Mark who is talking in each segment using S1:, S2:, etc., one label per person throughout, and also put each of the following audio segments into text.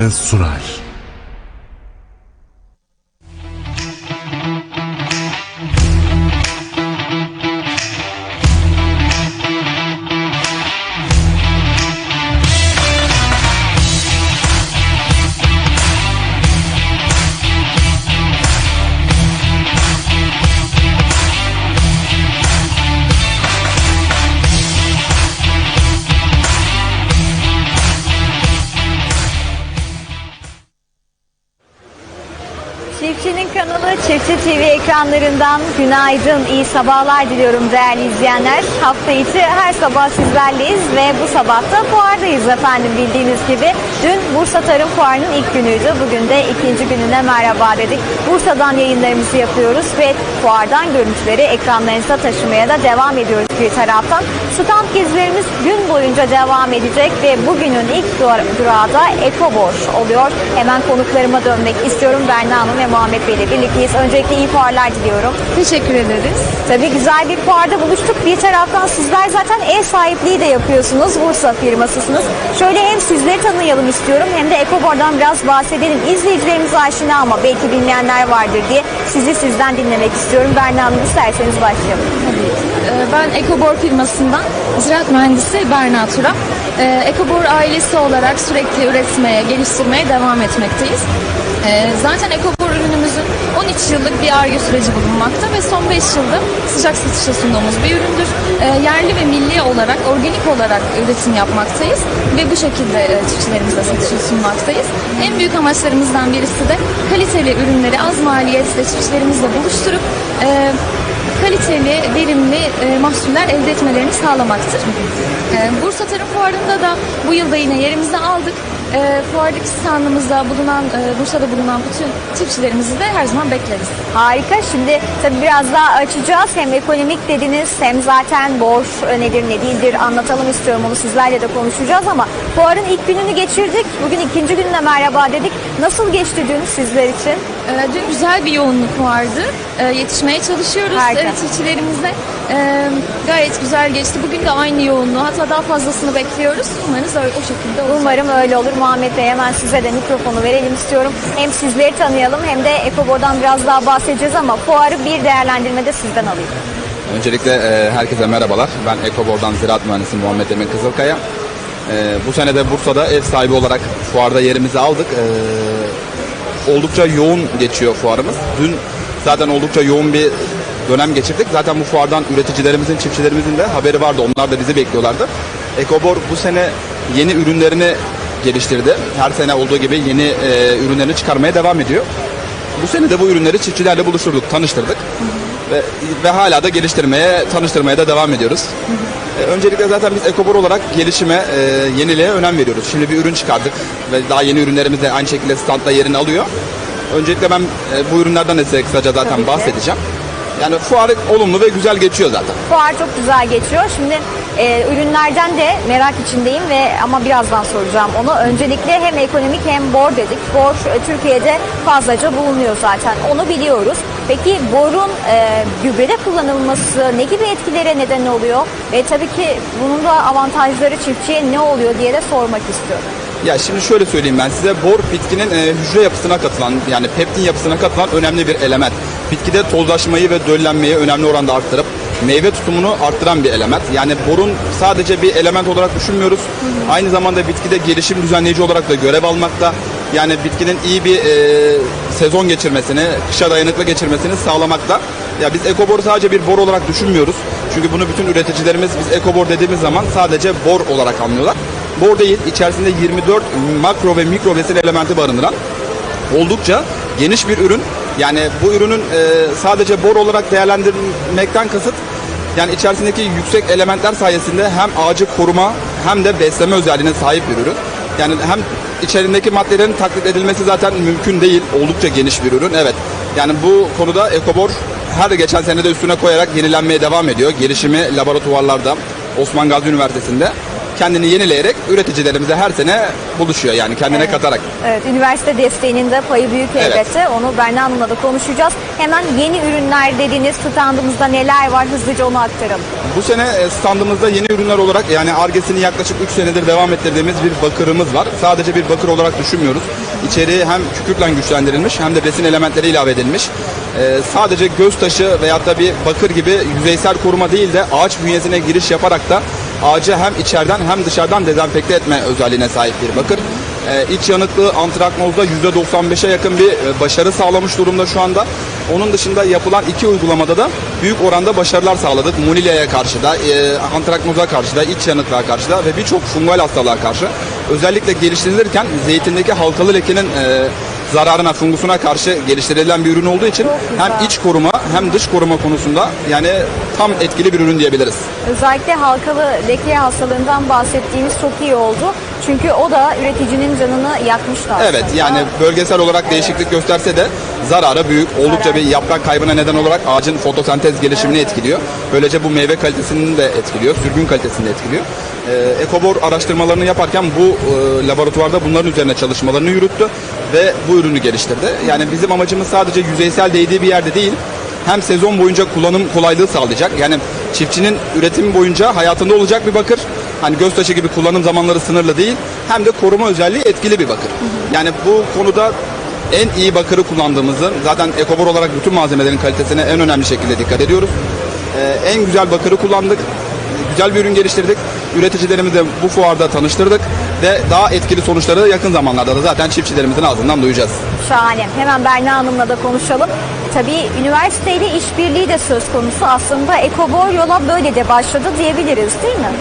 S1: É surar.
S2: Çiftçinin kanalı Çiftçi TV ekranlarından günaydın, iyi sabahlar diliyorum değerli izleyenler. Hafta içi her sabah sizlerleyiz ve bu sabah da fuardayız efendim bildiğiniz gibi. Dün Bursa Tarım Fuarı'nın ilk günüydü. Bugün de ikinci gününe merhaba dedik. Bursa'dan yayınlarımızı yapıyoruz ve fuardan görüntüleri ekranlarınıza taşımaya da devam ediyoruz bir taraftan. Stand gezilerimiz gün boyunca devam edecek ve bugünün ilk dura- durağı da Ekobor oluyor. Hemen konuklarıma dönmek istiyorum. Berna Hanım ve Muhammed Bey ile birlikteyiz. Öncelikle iyi fuarlar diliyorum.
S3: Teşekkür ederiz.
S2: Tabii güzel bir fuarda buluştuk. Bir taraftan sizler zaten ev sahipliği de yapıyorsunuz. Bursa firmasısınız. Şöyle hem sizleri tanıyalım istiyorum hem de Ekobor'dan biraz bahsedelim. İzleyicilerimiz aşina ama belki bilmeyenler vardır diye sizi sizden dinlemek istiyorum. Berna Hanım isterseniz başlayalım.
S3: Ee, Ben Ekobor firmasından ziraat mühendisi Berna Tura. Ee, Ekobor ailesi olarak sürekli üretmeye, geliştirmeye devam etmekteyiz. Ee, Zaten Ekobor ürünümüzün 13 yıllık bir ARGE süreci bulunmakta ve son 5 yılda sıcak satışa sunduğumuz bir üründür. Ee, Yerli ve milli olarak, organik olarak üretim yapmaktayız ve bu şekilde e, çiftçilerimize satışa sunmaktayız. En büyük amaçlarımızdan birisi de kaliteli ürünleri az maliyetle çiftçilerimizle buluşturup e, kaliteli, verimli e, mahsuller elde etmelerini sağlamaktır. E, Bursa Tarım Fuarı'nda da bu yılda yine yerimizi aldık. E, fuardaki standımızda bulunan, e, Bursa'da bulunan bütün çiftçilerimizi de her zaman bekleriz.
S2: Harika. Şimdi tabii biraz daha açacağız. Hem ekonomik dediniz hem zaten borç nedir ne değildir anlatalım istiyorum. Onu sizlerle de konuşacağız ama fuarın ilk gününü geçirdik. Bugün ikinci gününe merhaba dedik. Nasıl geçti dün sizler için?
S3: E, Dün güzel bir yoğunluk vardı. E, Yetişmeye çalışıyoruz
S2: Harika.
S3: e, çiftçilerimizle. E, Gayet güzel geçti. Bugün de aynı yoğunluğu hatta daha fazlasını bekliyoruz. Umarız öyle, o şekilde olacak.
S2: Umarım öyle olur. Muhammed Bey hemen size de mikrofonu verelim istiyorum. Hem sizleri tanıyalım hem de Ekobo'dan biraz daha bahsedeceğiz ama fuarı bir değerlendirmede sizden alayım.
S4: Öncelikle e, herkese merhabalar. Ben Ekobor'dan Ziraat Mühendisi Muhammed Emin Kızılkaya. E, bu sene de Bursa'da ev sahibi olarak fuarda yerimizi aldık. E, oldukça yoğun geçiyor fuarımız. Dün zaten oldukça yoğun bir dönem geçirdik. Zaten bu fuardan üreticilerimizin, çiftçilerimizin de haberi vardı. Onlar da bizi bekliyorlardı. Ekobor bu sene yeni ürünlerini geliştirdi. Her sene olduğu gibi yeni e, ürünlerini çıkarmaya devam ediyor. Bu sene de bu ürünleri çiftçilerle buluşturduk, tanıştırdık. Ve, ve hala da geliştirmeye, tanıştırmaya da devam ediyoruz. E, öncelikle zaten biz Ekobor olarak gelişime, e, yeniliğe önem veriyoruz. Şimdi bir ürün çıkardık ve daha yeni ürünlerimiz de aynı şekilde standta yerini alıyor. Öncelikle ben e, bu ürünlerden de size kısaca zaten
S2: Tabii ki.
S4: bahsedeceğim. Yani fuar olumlu ve güzel geçiyor zaten.
S2: Fuar çok güzel geçiyor. Şimdi e, ürünlerden de merak içindeyim ve ama birazdan soracağım onu. Öncelikle hem ekonomik hem bor dedik. Bor e, Türkiye'de fazlaca bulunuyor zaten. Onu biliyoruz. Peki borun e, gübrede kullanılması ne gibi etkilere neden oluyor? Ve tabii ki bunun da avantajları çiftçiye ne oluyor diye de sormak istiyorum.
S4: Ya şimdi şöyle söyleyeyim ben size bor bitkinin e, hücre yapısına katılan yani peptin yapısına katılan önemli bir element. Bitkide tozlaşmayı ve döllenmeyi önemli oranda arttırıp meyve tutumunu arttıran bir element. Yani borun sadece bir element olarak düşünmüyoruz. Aynı zamanda bitkide gelişim düzenleyici olarak da görev almakta. Yani bitkinin iyi bir e, sezon geçirmesini, kışa dayanıklı geçirmesini sağlamakta. Ya biz ekoboru sadece bir bor olarak düşünmüyoruz. Çünkü bunu bütün üreticilerimiz biz ekobor dediğimiz zaman sadece bor olarak anlıyorlar. Bor değil, içerisinde 24 makro ve mikro besin elementi barındıran oldukça geniş bir ürün. Yani bu ürünün e, sadece bor olarak değerlendirmekten kasıt yani içerisindeki yüksek elementler sayesinde hem ağacı koruma hem de besleme özelliğine sahip bir ürün. Yani hem içerisindeki maddelerin taklit edilmesi zaten mümkün değil. Oldukça geniş bir ürün. Evet. Yani bu konuda Ekobor her geçen sene de üstüne koyarak yenilenmeye devam ediyor. Gelişimi laboratuvarlarda Osman Gazi Üniversitesi'nde kendini yenileyerek üreticilerimize her sene buluşuyor yani kendine
S2: Evet.
S4: katarak.
S2: Evet, üniversite desteğinin de payı büyük
S4: Evet.
S2: elbette. Onu Berna Hanım'la da konuşacağız. Hemen yeni ürünler dediğiniz standımızda neler var hızlıca onu aktaralım.
S4: Bu sene e, standımızda yeni ürünler olarak yani Arges'ini yaklaşık 3 senedir devam ettirdiğimiz bir bakırımız var. Sadece bir bakır olarak düşünmüyoruz. İçeriği hem kükürtle güçlendirilmiş hem de besin elementleri ilave edilmiş. E, sadece göz taşı veyahut da bir bakır gibi yüzeysel koruma değil de ağaç bünyesine giriş yaparak da ağacı hem içeriden hem dışarıdan dezenfekte etme özelliğine sahip bir bakır. E, iç yanıklığı antraknozda %95'e yakın bir e, başarı sağlamış durumda şu anda. Onun dışında yapılan iki uygulamada da büyük oranda başarılar sağladık. Munilya'ya karşı da, e, antraknoza karşı da, iç yanıklığa karşı da ve birçok fungal hastalığa karşı. Özellikle geliştirilirken zeytindeki halkalı lekenin e, zararına, fungusuna karşı geliştirilen bir ürün olduğu için hem iç koruma hem dış koruma konusunda yani tam etkili bir ürün diyebiliriz.
S2: Özellikle halkalı leke hastalığından bahsettiğimiz çok iyi oldu. Çünkü o da üreticinin canını yakmıştı aslında.
S4: Evet yani bölgesel olarak değişiklik gösterse de zararı büyük. Oldukça bir yaprak kaybına neden olarak ağacın fotosentez gelişimini etkiliyor. Böylece bu meyve kalitesini de etkiliyor, sürgün kalitesini de etkiliyor. Ee, Ekobor araştırmalarını yaparken bu e, laboratuvarda bunların üzerine çalışmalarını yürüttü ve bu ürünü geliştirdi. Yani bizim amacımız sadece yüzeysel değdiği bir yerde değil, hem sezon boyunca kullanım kolaylığı sağlayacak. Yani çiftçinin üretimi boyunca hayatında olacak bir bakır. Hani göz taşı gibi kullanım zamanları sınırlı değil. Hem de koruma özelliği etkili bir bakır. Yani bu konuda en iyi bakırı kullandığımızı zaten ekobor olarak bütün malzemelerin kalitesine en önemli şekilde dikkat ediyoruz. Ee, en güzel bakırı kullandık. Güzel bir ürün geliştirdik. Üreticilerimizi bu fuarda tanıştırdık ve daha etkili sonuçları yakın zamanlarda da zaten çiftçilerimizin ağzından duyacağız.
S2: Şahane. Hemen Berna Hanım'la da konuşalım. Tabii üniversiteyle işbirliği de söz konusu. Aslında Ekobor yola böyle de başladı diyebiliriz değil mi?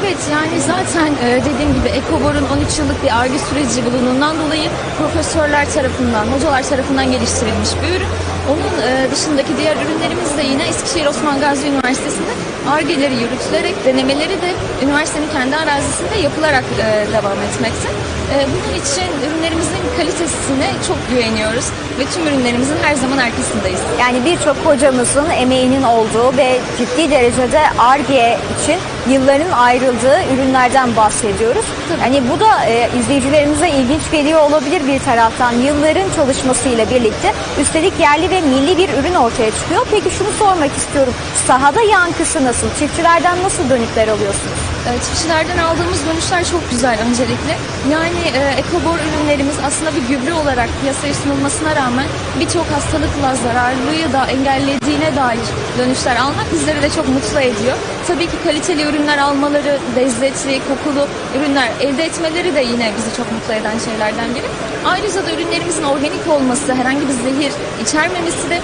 S3: Evet yani zaten e, dediğim gibi Ekobor'un 13 yıllık bir arge süreci bulunduğundan dolayı profesörler tarafından, hocalar tarafından geliştirilmiş bir ürün. Onun e, dışındaki diğer ürünlerimiz de yine Eskişehir Osman Gazi Üniversitesi'nde argeleri yürütülerek denemeleri de üniversitenin kendi arazisinde yapılarak e, devam etmekte. E, bunun için ürünlerimizin kalitesine çok güveniyoruz ve tüm ürünlerimizin her zaman arkasındayız.
S2: Yani birçok hocamızın emeğinin olduğu ve ciddi derecede ARGE için yılların ayrıldığı ürünlerden bahsediyoruz. Yani bu da e, izleyicilerimize ilginç geliyor olabilir bir taraftan. Yılların çalışmasıyla birlikte üstelik yerli ve milli bir ürün ortaya çıkıyor. Peki şunu sormak istiyorum. Sahada yankısı nasıl? Çiftçilerden nasıl dönükler alıyorsunuz?
S3: E, Çiftçilerden aldığımız dönüşler çok güzel öncelikle. Yani e, ekobor ürünlerimiz aslında bir gübre olarak piyasaya sunulmasına rağmen birçok hastalıkla zararlıyı da engellediğine dair dönüşler almak bizleri de çok mutlu ediyor. Tabii ki kaliteli ürünler almaları, lezzetli, kokulu ürünler elde etmeleri de yine bizi çok mutlu eden şeylerden biri. Ayrıca da ürünlerimizin organik olması, herhangi bir zehir içermemesi de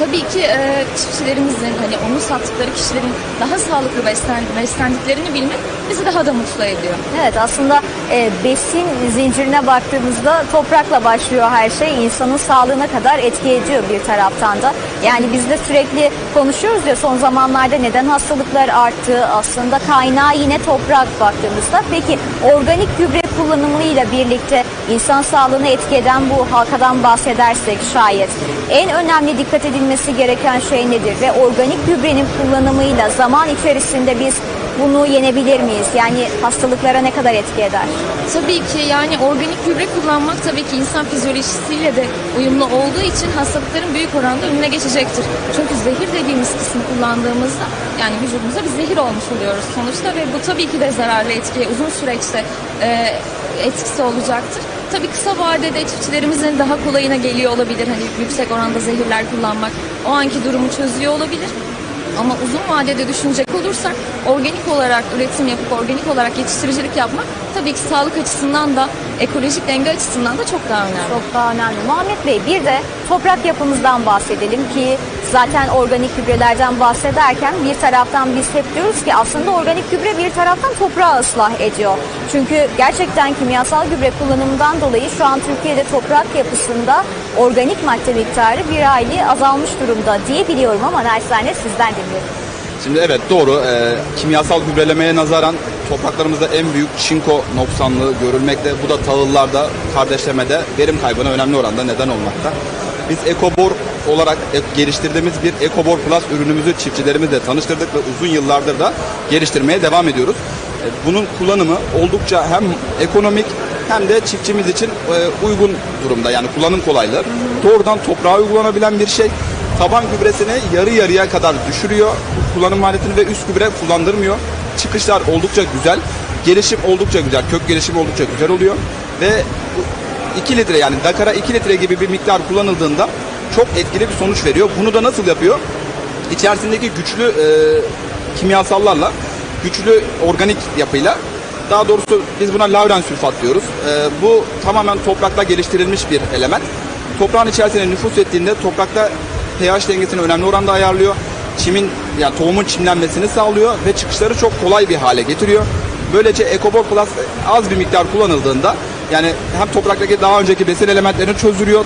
S3: Tabii ki e, çiftçilerimizin hani onu sattıkları kişilerin daha sağlıklı beslen, beslendiklerini bilmek bizi daha da mutlu ediyor.
S2: Evet aslında e, besin zincirine baktığımızda toprakla başlıyor her şey. İnsanın sağlığına kadar etki ediyor bir taraftan da. Yani biz de sürekli konuşuyoruz ya son zamanlarda neden hastalıklar arttı. Aslında kaynağı yine toprak baktığımızda. Peki organik gübre kullanımıyla birlikte insan sağlığına etki eden bu halkadan bahsedersek şayet en önemli dikkat edilmesi gereken şey nedir? Ve organik gübrenin kullanımıyla zaman içerisinde biz bunu yenebilir miyiz? Yani hastalıklara ne kadar etki eder?
S3: Tabii ki yani organik gübre kullanmak tabii ki insan fizyolojisiyle de uyumlu olduğu için hastalıkların büyük oranda önüne geçecektir. Çünkü zehir dediğimiz kısmı kullandığımızda yani vücudumuza bir zehir olmuş oluyoruz sonuçta ve bu tabii ki de zararlı etki uzun süreçte e, etkisi olacaktır. Tabii kısa vadede çiftçilerimizin daha kolayına geliyor olabilir. Hani yüksek oranda zehirler kullanmak o anki durumu çözüyor olabilir. Ama uzun vadede düşünecek olursak organik olarak üretim yapıp organik olarak yetiştiricilik yapmak tabii ki sağlık açısından da ekolojik denge açısından da çok daha önemli.
S2: Çok daha önemli. Muhammed Bey bir de toprak yapımızdan bahsedelim ki zaten organik gübrelerden bahsederken bir taraftan biz hep diyoruz ki aslında organik gübre bir taraftan toprağı ıslah ediyor. Çünkü gerçekten kimyasal gübre kullanımından dolayı şu an Türkiye'de toprak yapısında organik madde miktarı bir hayli azalmış durumda diye biliyorum ama naçizane sizden dinliyorum.
S4: Şimdi evet doğru. Ee, kimyasal gübrelemeye nazaran topraklarımızda en büyük çinko noksanlığı görülmekte. Bu da tahıllarda, kardeşlemede verim kaybına önemli oranda neden olmakta. Biz Ekobor olarak e- geliştirdiğimiz bir Ekobor Plus ürünümüzü çiftçilerimizle tanıştırdık ve uzun yıllardır da geliştirmeye devam ediyoruz. E, Bunun kullanımı oldukça hem ekonomik hem de çiftçimiz için e, uygun durumda. Yani kullanım kolaylığı. Doğrudan toprağa uygulanabilen bir şey. Taban gübresini yarı yarıya kadar düşürüyor. Kullanım maliyetini ve üst gübre kullandırmıyor. Çıkışlar oldukça güzel. Gelişim oldukça güzel. Kök gelişimi oldukça güzel oluyor. Ve bu 2 litre yani Dakar'a 2 litre gibi bir miktar kullanıldığında çok etkili bir sonuç veriyor. Bunu da nasıl yapıyor? İçerisindeki güçlü e, kimyasallarla, güçlü organik yapıyla daha doğrusu biz buna lauren sülfat diyoruz. E, bu tamamen toprakta geliştirilmiş bir element. Toprağın içerisine nüfus ettiğinde toprakta pH dengesini önemli oranda ayarlıyor. Çimin yani tohumun çimlenmesini sağlıyor ve çıkışları çok kolay bir hale getiriyor. Böylece Ecobor Plus az bir miktar kullanıldığında yani hem topraktaki daha önceki besin elementlerini çözdürüyor,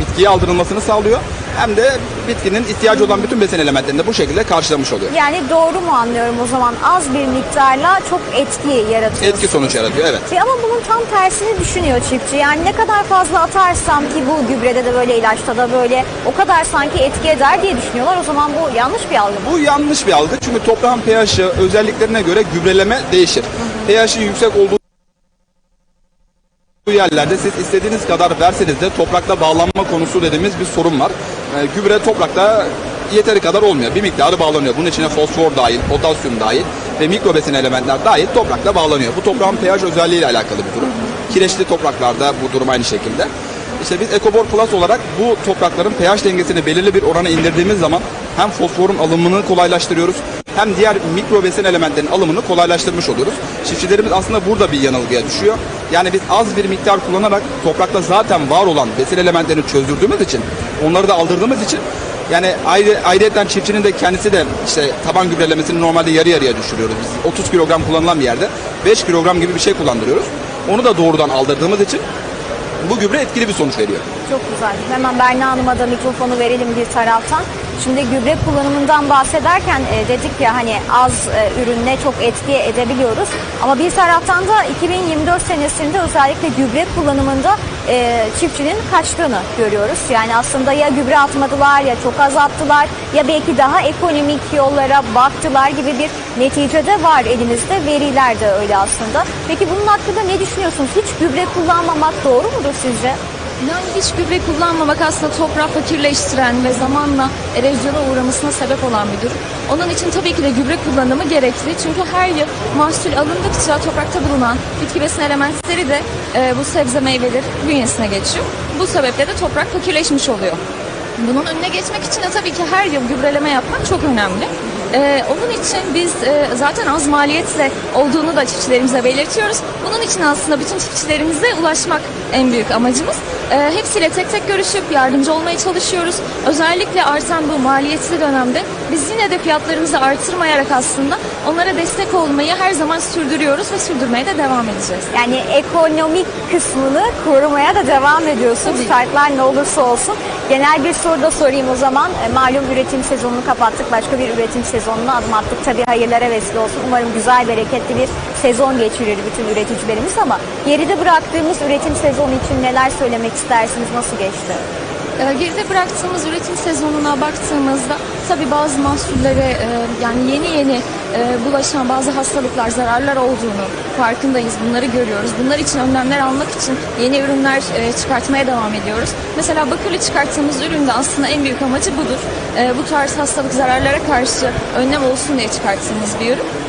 S4: bitkiye aldırılmasını sağlıyor. Hem de bitkinin ihtiyacı olan bütün besin elementlerini de bu şekilde karşılamış oluyor.
S2: Yani doğru mu anlıyorum o zaman az bir miktarla çok etki yaratıyor.
S4: Etki sonuç yaratıyor evet.
S2: E Ama bunun tam tersini düşünüyor çiftçi. Yani ne kadar fazla atarsam ki bu gübrede de böyle ilaçta da böyle o kadar sanki etki eder diye düşünüyorlar. O zaman bu yanlış bir algı.
S4: Bu yanlış bir algı çünkü toprağın pH'i özelliklerine göre gübreleme değişir. pH'i yüksek olduğu bu yerlerde siz istediğiniz kadar verseniz de toprakla bağlanma konusu dediğimiz bir sorun var. Ee, gübre toprakta yeteri kadar olmuyor. Bir miktarı bağlanıyor. Bunun içine fosfor dahil, potasyum dahil ve mikro besin elementler dahil toprakla bağlanıyor. Bu toprağın pH özelliğiyle alakalı bir durum. Kireçli topraklarda bu durum aynı şekilde. İşte biz Ecobor Plus olarak bu toprakların pH dengesini belirli bir orana indirdiğimiz zaman hem fosforun alımını kolaylaştırıyoruz hem diğer mikro besin elementlerin alımını kolaylaştırmış oluyoruz. Çiftçilerimiz aslında burada bir yanılgıya düşüyor. Yani biz az bir miktar kullanarak toprakta zaten var olan besin elementlerini çözdürdüğümüz için, onları da aldırdığımız için yani ayrı, ayrıyeten çiftçinin de kendisi de işte taban gübrelemesini normalde yarı yarıya düşürüyoruz. Biz 30 kilogram kullanılan bir yerde 5 kilogram gibi bir şey kullandırıyoruz. Onu da doğrudan aldırdığımız için bu gübre etkili bir sonuç veriyor.
S2: Çok güzel. Hemen Berna Hanım'a da mikrofonu verelim bir taraftan. Şimdi gübre kullanımından bahsederken e, dedik ya hani az e, ürünle çok etki edebiliyoruz. Ama bir taraftan da 2024 senesinde özellikle gübre kullanımında e, çiftçinin kaçtığını görüyoruz. Yani aslında ya gübre atmadılar ya çok az attılar ya belki daha ekonomik yollara baktılar gibi bir neticede var elimizde. Veriler de öyle aslında. Peki bunun hakkında ne düşünüyorsunuz? Hiç gübre kullanmamak doğru mudur sizce?
S3: Yani hiç gübre kullanmamak aslında toprağı fakirleştiren ve zamanla erozyona uğramasına sebep olan bir durum. Onun için tabii ki de gübre kullanımı gerekli. Çünkü her yıl mahsul alındıkça toprakta bulunan bitki besin elementleri de e, bu sebze meyveler bünyesine geçiyor. Bu sebeple de toprak fakirleşmiş oluyor. Bunun önüne geçmek için de tabii ki her yıl gübreleme yapmak çok önemli. Ee, onun için biz e, zaten az maliyetle olduğunu da çiftçilerimize belirtiyoruz. Bunun için aslında bütün çiftçilerimize ulaşmak en büyük amacımız. Ee, hepsiyle tek tek görüşüp yardımcı olmaya çalışıyoruz. Özellikle artan bu maliyetli dönemde biz yine de fiyatlarımızı artırmayarak aslında onlara destek olmayı her zaman sürdürüyoruz ve sürdürmeye de devam edeceğiz.
S2: Yani ekonomik kısmını korumaya da devam ediyorsunuz. Şartlar ne olursa olsun. Genel bir soru da sorayım o zaman. E, malum üretim sezonunu kapattık. Başka bir üretim sezonuna adım attık. Tabii hayırlara vesile olsun. Umarım güzel, bereketli bir sezon geçirir bütün üreticilerimiz ama geride bıraktığımız üretim sezonu için neler söylemek istersiniz? Nasıl geçti?
S3: Ee, Geride bıraktığımız üretim sezonuna baktığımızda tabii bazı mahsullere e, yani yeni yeni e, bulaşan bazı hastalıklar, zararlar olduğunu farkındayız. Bunları görüyoruz. Bunlar için önlemler almak için yeni ürünler e, çıkartmaya devam ediyoruz. Mesela bakırlı çıkarttığımız üründe aslında en büyük amacı budur. Bu tarz hastalık, zararlara karşı önlem olsun diye çıkarttığımız bir ürün.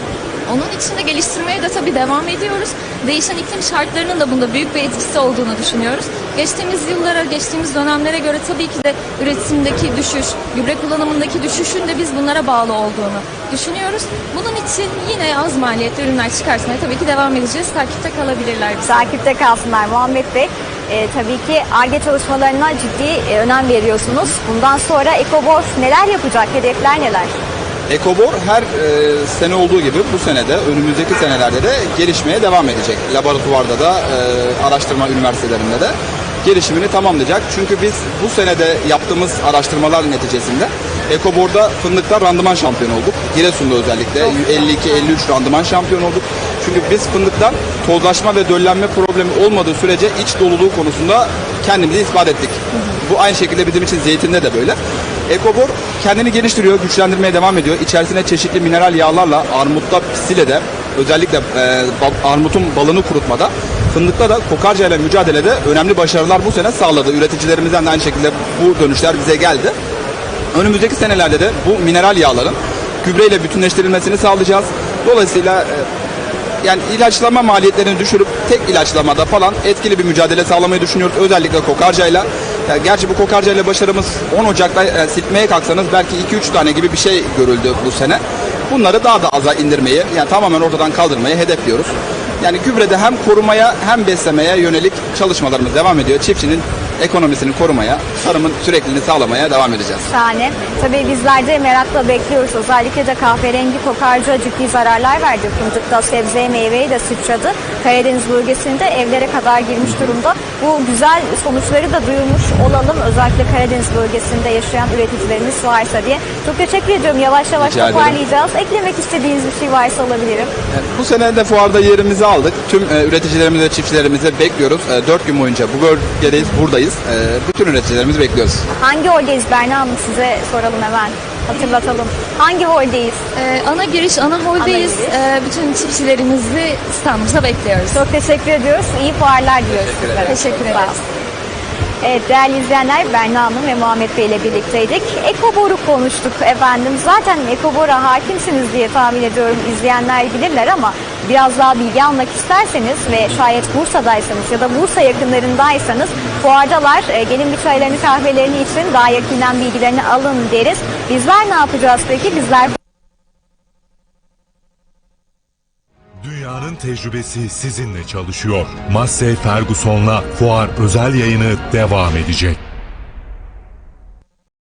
S3: Onun için de geliştirmeye de tabii devam ediyoruz. Değişen iklim şartlarının da bunda büyük bir etkisi olduğunu düşünüyoruz. Geçtiğimiz yıllara, geçtiğimiz dönemlere göre tabii ki de üretimdeki düşüş, gübre kullanımındaki düşüşün de biz bunlara bağlı olduğunu düşünüyoruz. Bunun için yine az maliyetli ürünler çıkartmaya tabii ki devam edeceğiz. Takipte kalabilirler bize.
S2: Takipte kalsınlar Muhammed Bey. E, tabii ki ARGE çalışmalarına ciddi e, önem veriyorsunuz. Bundan sonra EcoBor neler yapacak? Hedefler neler?
S4: Ekobor her e, sene olduğu gibi bu senede, önümüzdeki senelerde de gelişmeye devam edecek. Laboratuvarda da, e, araştırma üniversitelerinde de gelişimini tamamlayacak. Çünkü biz bu senede yaptığımız araştırmalar neticesinde Ekobor'da fındıkta randıman şampiyonu olduk. Giresun'da özellikle 52-53 randıman şampiyon olduk. Çünkü biz fındıktan tozlaşma ve döllenme problemi olmadığı sürece iç doluluğu konusunda kendimizi ispat ettik. Bu aynı şekilde bizim için zeytinde de böyle. Ekobor kendini geliştiriyor, güçlendirmeye devam ediyor. İçerisine çeşitli mineral yağlarla armutta pisilede özellikle e, armutun balını kurutmada fındıkta da kokarca ile mücadelede önemli başarılar bu sene sağladı. Üreticilerimizden de aynı şekilde bu dönüşler bize geldi. Önümüzdeki senelerde de bu mineral yağların gübreyle bütünleştirilmesini sağlayacağız. Dolayısıyla e, yani ilaçlama maliyetlerini düşürüp tek ilaçlamada falan etkili bir mücadele sağlamayı düşünüyoruz. Özellikle kokarcayla. Yani gerçi bu kokarcayla başarımız 10 Ocak'ta e, silkmeye kalksanız belki 2-3 tane gibi bir şey görüldü bu sene. Bunları daha da aza indirmeyi, yani tamamen ortadan kaldırmayı hedefliyoruz. Yani gübrede hem korumaya hem beslemeye yönelik çalışmalarımız devam ediyor. Çiftçinin ekonomisini korumaya, tarımın sürekliliğini sağlamaya devam edeceğiz.
S2: Şahane. Tabii bizler de merakla bekliyoruz. Özellikle de kahverengi kokarca ciddi zararlar verdi. Fındıkta sebzeye meyveye de sıçradı. Karadeniz bölgesinde evlere kadar girmiş durumda. Bu güzel sonuçları da duyurmuş olalım. Özellikle Karadeniz bölgesinde yaşayan üreticilerimiz varsa diye. Çok teşekkür ediyorum. Yavaş yavaş
S4: Rica ederim.
S2: toparlayacağız. Eklemek istediğiniz bir şey varsa alabilirim.
S4: Bu sene de fuarda yerimizi aldık. Tüm e, üreticilerimizi ve çiftçilerimizi bekliyoruz. E, 4 gün boyunca bu bölgedeyiz, buradayız. E, bütün üreticilerimizi bekliyoruz.
S2: Hangi holdeyiz Berna Hanım size soralım hemen. Hatırlatalım. Hangi holdeyiz?
S3: Ee, ana giriş, ana holdeyiz.
S2: Ana giriş.
S3: Ee, bütün çiftçilerimizi standımıza bekliyoruz.
S2: Çok teşekkür ediyoruz. İyi fuarlar diliyoruz.
S4: Teşekkür ederim.
S3: Teşekkür ederiz.
S2: Evet değerli izleyenler Berna Hanım ve Muhammed Bey ile birlikteydik. Ekobor'u konuştuk efendim. Zaten Ekobor'a hakimsiniz diye tahmin ediyorum izleyenler bilirler ama biraz daha bilgi almak isterseniz ve şayet Bursa'daysanız ya da Bursa yakınlarındaysanız fuardalar. E, gelin bir çaylarını kahvelerini için yakından bilgilerini alın deriz. Bizler ne yapacağız peki? Bizler
S1: Dünyanın tecrübesi sizinle çalışıyor. Massey Ferguson'la Fuar özel yayını devam edecek.